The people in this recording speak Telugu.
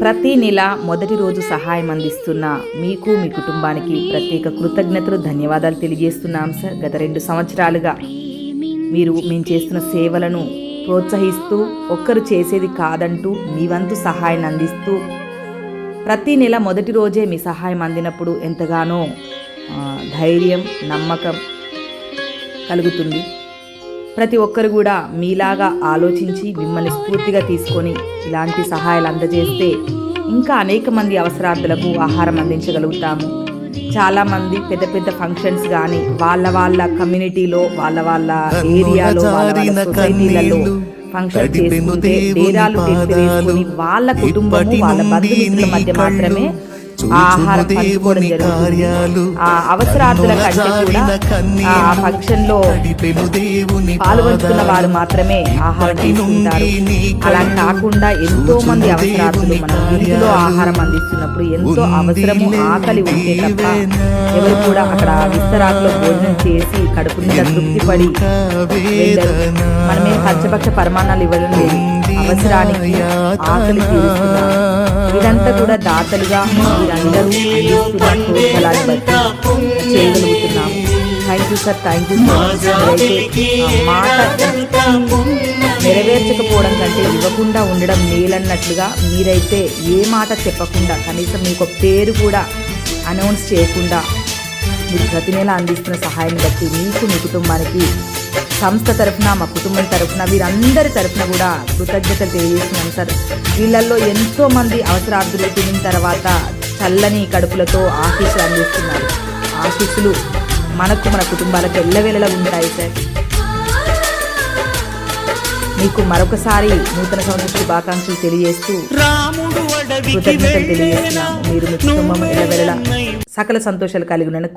ప్రతి నెల మొదటి రోజు సహాయం అందిస్తున్న మీకు మీ కుటుంబానికి ప్రత్యేక కృతజ్ఞతలు ధన్యవాదాలు తెలియజేస్తున్నాం సార్. గత రెండు సంవత్సరాలుగా మీరు మేము చేస్తున్న సేవలను ప్రోత్సహిస్తూ ఒక్కరు చేసేది కాదంటూ మీ వంతు సహాయాన్ని అందిస్తూ ప్రతి నెల మొదటి రోజే మీ సహాయం అందినప్పుడు ఎంతగానో ధైర్యం నమ్మకం కలుగుతుంది. ప్రతి ఒక్కరు కూడా మీలాగా ఆలోచించి మిమ్మల్ని స్ఫూర్తిగా తీసుకొని ఇలాంటి సహాయాలు అందజేస్తే ఇంకా అనేక మంది అవసరార్థులకు ఆహారం అందించగలుగుతాము. చాలామంది పెద్ద పెద్ద ఫంక్షన్స్ కానీ వాళ్ళ వాళ్ళ కమ్యూనిటీలో వాళ్ళ వాళ్ళ ఏరియాలో సొసైటీలలో ఫంక్షన్ చేసుకుంటే డేరాలు వాళ్ళ కుటుంబము వాళ్ళ బంధుమిత్రుల మధ్య మాత్రమే ఆహారం పంచుకోవడం జరుగుతుంది. ఆ అవసరార్థుల కంటే కూడా ఆ ఫంక్షన్లో పాల్గొంటున్న వారు మాత్రమే ఆహారం తీసుకుంటారు. అలా కాకుండా ఎంతో మంది అవసరార్థులు మనం వీధిలో ఆహారం అందిస్తున్నప్పుడు ఎంతో అవసరము ఆకలి ఉంటే తప్ప ఎవరు కూడా అక్కడ విస్తరాకులో భోజనం చేసి కడుపు నిండా తృప్తి పడి వెళ్ళరు మనమేం పంచపక్ష పరిమాణాలు ఇవ్వడం లేదు. అవసరానికి ఆకలి ఇదంతా కూడా దాతలుగా మీరందరూ అందిస్తున్న బట్టి చేయగలుగుతున్నాము thank you sir thank you so much మాట నెరవేర్చకపోవడం కంటే ఇవ్వకుండా ఉండడం మేలన్నట్లుగా మీరైతే ఏ మాట చెప్పకుండా కనీసం మీకు ఒక పేరు కూడా అనౌన్స్ చేయకుండా మీరు ప్రతి నెల అందిస్తున్న సహాయాన్ని బట్టి మీకు మీ కుటుంబానికి సంస్థ తరఫున మా కుటుంబం తరఫున వీరందరి తరఫున కూడా కృతజ్ఞతలు తెలియజేస్తున్నాం సార్. వీళ్ళల్లో ఎంతో మంది అవసరార్థులు తినిన తర్వాత చల్లని కడుపులతో ఆశీస్సులు అందిస్తున్నారు. ఆశీస్సులు మనకు మన కుటుంబాలకు ఎల్లవేళలా ఉంటాయి సార్. మీకు మరొకసారి నూతన సంవత్సర శుభాకాంక్షలు తెలియజేస్తూ కృతజ్ఞతలు తెలియజేస్తున్నాము మీరు మీ కుటుంబం ఎల్లవేళలా సకల సంతోషాలు కలిగి ఉండను